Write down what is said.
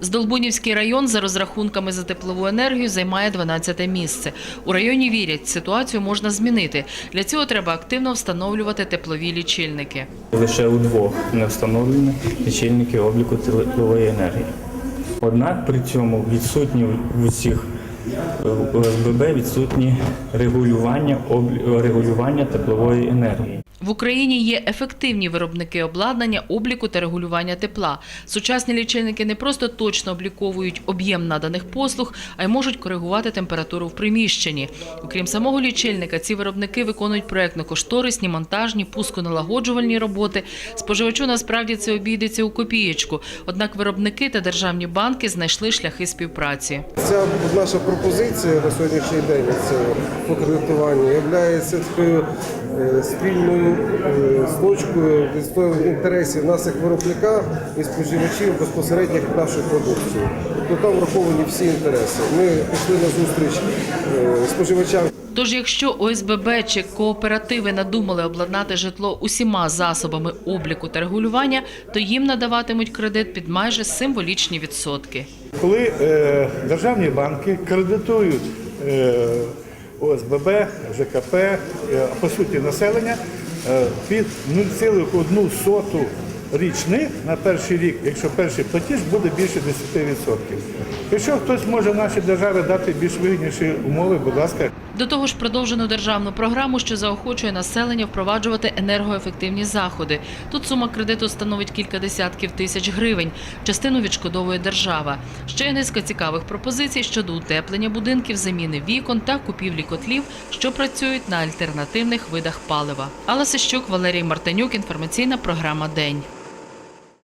Здолбунівський район за розрахунками за теплову енергію займає 12 місце. У районі вірять, ситуацію можна змінити. Для цього треба активно встановлювати теплові лічильники. Лише у двох не встановлені лічильники обліку теплової енергії. Однак при цьому відсутні в усіх е, ОСББ відсутні регулювання, регулювання теплової енергії. В Україні є ефективні виробники обладнання обліку та регулювання тепла. Сучасні лічильники не просто точно обліковують об'єм наданих послуг, а й можуть коригувати температуру в приміщенні. Окрім самого лічильника, ці виробники виконують проектно-кошторисні, монтажні, пусконалагоджувальні роботи. Споживачу насправді це обійдеться у копієчку. Однак виробники та державні банки знайшли шляхи співпраці. Ця наша пропозиція на сьогоднішній день це по кредитуванню є спільною е, точкою відстоювання інтересів нас як виробника і споживачів безпосередньо від нашої продукції. Тобто там враховані всі інтереси. Ми пішли на зустріч е, споживачам. Тож, якщо ОСББ чи кооперативи надумали обладнати житло усіма засобами обліку та регулювання, то їм надаватимуть кредит під майже символічні відсотки. Коли е, державні банки кредитують е, ОСББ, ЖКП, е, а по суті населення під 0,1 річних на перший рік, якщо перший платіж буде більше 10%. Якщо хтось може нашій державі дати більш вигідніші умови, будь ласка, До того ж, продовжено державну програму, що заохочує населення впроваджувати енергоефективні заходи. Тут сума кредиту становить кілька десятків тисяч гривень. Частину відшкодовує держава. Ще є низка цікавих пропозицій щодо утеплення будинків, заміни вікон та купівлі котлів, що працюють на альтернативних видах палива. Алла Сищук, Валерій Мартинюк. Інформаційна програма День.